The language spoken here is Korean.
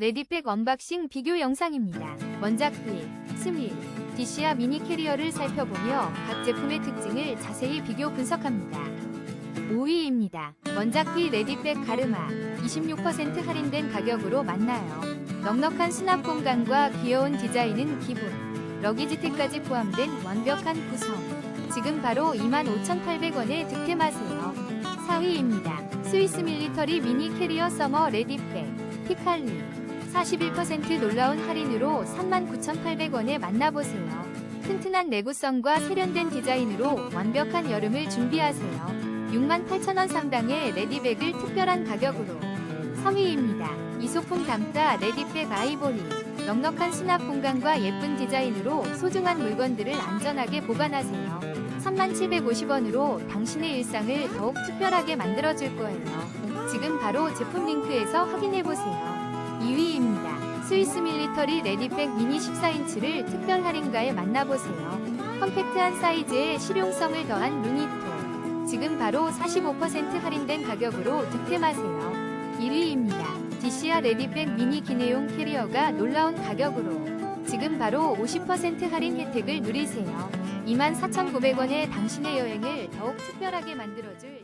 레디백 언박싱 비교 영상입니다. 원작비, 스밀, 디시아 미니 캐리어를 살펴보며 각 제품의 특징을 자세히 비교 분석합니다. 5위입니다. 원작비 레디백 가르마 26% 할인된 가격으로 만나요. 넉넉한 수납 공간과 귀여운 디자인은 기본, 러기지택까지 포함된 완벽한 구성. 지금 바로 25,800원에 득템하세요. 4위입니다. 스위스 밀리터리 미니 캐리어 서머 레디백 피칼리 41% 놀라운 할인으로 39,800원에 만나보세요. 튼튼한 내구성과 세련된 디자인으로 완벽한 여름을 준비하세요. 68,000원 상당의 레디백을 특별한 가격으로 3위입니다. 이 소품 담다 레디백 아이보리 넉넉한 수납 공간과 예쁜 디자인으로 소중한 물건들을 안전하게 보관하세요. 3750원으로 당신의 일상을 더욱 특별하게 만들어줄 거예요. 지금 바로 제품 링크에서 확인해보세요. 2위입니다. 스위스 밀리터리 레디백 미니 14인치를 특별 할인가에 만나보세요. 컴팩트한 사이즈에 실용성을 더한 루니토. 지금 바로 45% 할인된 가격으로 득템하세요. 1위입니다. 디시아 레디백 미니 기내용 캐리어가 놀라운 가격으로 지금 바로 50% 할인 혜택을 누리세요. 24,900원에 당신의 여행을 더욱 특별하게 만들어줄